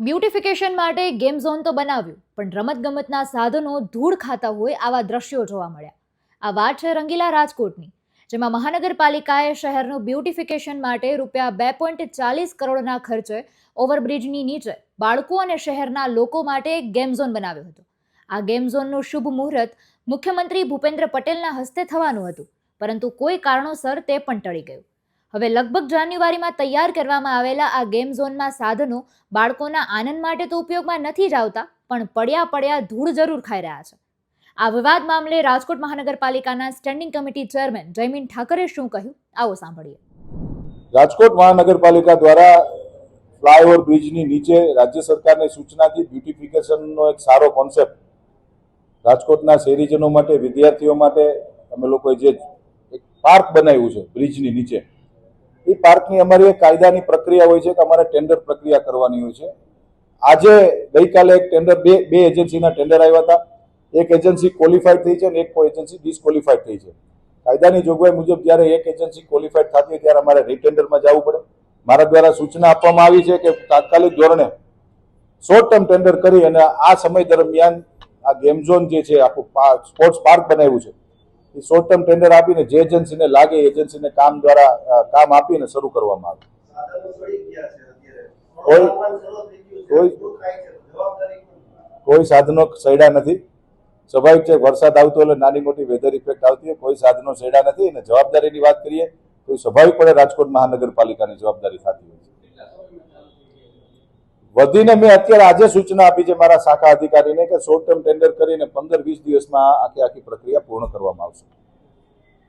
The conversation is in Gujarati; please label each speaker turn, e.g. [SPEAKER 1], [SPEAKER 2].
[SPEAKER 1] બ્યુટિફિકેશન માટે ગેમ ઝોન તો બનાવ્યું, પણ રમતગમતના સાધનો ધૂળ ખાતા હોય આવા દ્રશ્યો જોવા મળ્યા. આ વાત છે રંગીલા રાજકોટની, જેમાં મહાનગરપાલિકાએ શહેરનું બ્યુટિફિકેશન માટે રૂપિયા બે પોઈન્ટ ચાલીસ કરોડના ખર્ચે ઓવરબ્રિજની નીચે બાળકો અને શહેરના લોકો માટે ગેમ ઝોન બનાવ્યો હતો. આ ગેમ ઝોનનું શુભ મુહૂર્ત મુખ્યમંત્રી ભૂપેન્દ્ર પટેલના હસ્તે થવાનું હતું, પરંતુ કોઈ કારણોસર તે પણ ટળી ગયું. હવે લગભગ જાન્યુઆરીમાં તૈયાર કરવામાં આવેલા આ ગેમ ઝોનમાં સાધનો બાળકોના આનંદ માટે તો ઉપયોગમાં નથી જ આવતા, પણ પડ્યા પડ્યા ધૂળ જરૂર ખાઈ રહ્યા છે. આ વિવાદ મામલે રાજકોટ મહાનગરપાલિકાના standing committee chairman Jaymin Thakare શું કહ્યું? આવો સાંભળીએ.
[SPEAKER 2] રાજકોટ મહાનગરપાલિકા દ્વારા ફ્લાયઓવર બ્રિજની નીચે રાજ્ય સરકારની સૂચનાથી બ્યુટિફિકેશનનો એક સારો કોન્સેપ્ટ રાજકોટના શહેરીજનો માટે, વિદ્યાર્થીઓ માટે, અમે લોકોએ જે એક પાર્ક બનાવ્યું છે બ્રિજની નીચે એ પાર્કની અમારી એક કાયદાની પ્રક્રિયા હોય છે કે અમારે ટેન્ડર પ્રક્રિયા કરવાની હોય છે. આજે ગઈકાલે એક ટેન્ડર બે બે એજન્સીના ટેન્ડર આવ્યા હતા. એક એજન્સી ક્વોલિફાઈડ થઈ છે અને એક એજન્સી ડિસ્કોલિફાઈડ થઈ છે. કાયદાની જોગવાઈ મુજબ જ્યારે એક એજન્સી ક્વોલિફાઈડ થતી હોય ત્યારે અમારે રીટેન્ડરમાં જવું પડે. મારા દ્વારા સૂચના આપવામાં આવી છે કે તાત્કાલિક ધોરણે શોર્ટ ટર્મ ટેન્ડર કરી અને આ સમય દરમિયાન આ ગેમ ઝોન જે છે, આખું સ્પોર્ટ્સ પાર્ક બનાવ્યું છે. એ શોર્ટ ટર્મ ટેન્ડર આપીને જે એજન્સીને લાગે એજન્સીને કામ દ્વારા કામ આપીને શરૂ કરવામાં આવે
[SPEAKER 3] સડી.
[SPEAKER 2] કોઈ-. કોઈ- સાધનો સૈડા નથી સ્વાભાવિક છે, વરસાદ આવતો એટલે નાની મોટી વેધર ઇફેક્ટ આવતી હોય, કોઈ સાધનો સડ્યા નથી અને જવાબદારીની વાત કરીએ, તો સ્વાભાવિકપણે રાજકોટ મહાનગરપાલિકાની જવાબદારી થતી વધીને મેં અત્યારે આજે સૂચના આપી છે મારા શાખા અધિકારીને કે શોર્ટ ટર્મ ટેન્ડર કરીને પંદર વીસ દિવસમાં આખી આખી પ્રક્રિયા પૂર્ણ કરવામાં આવશે.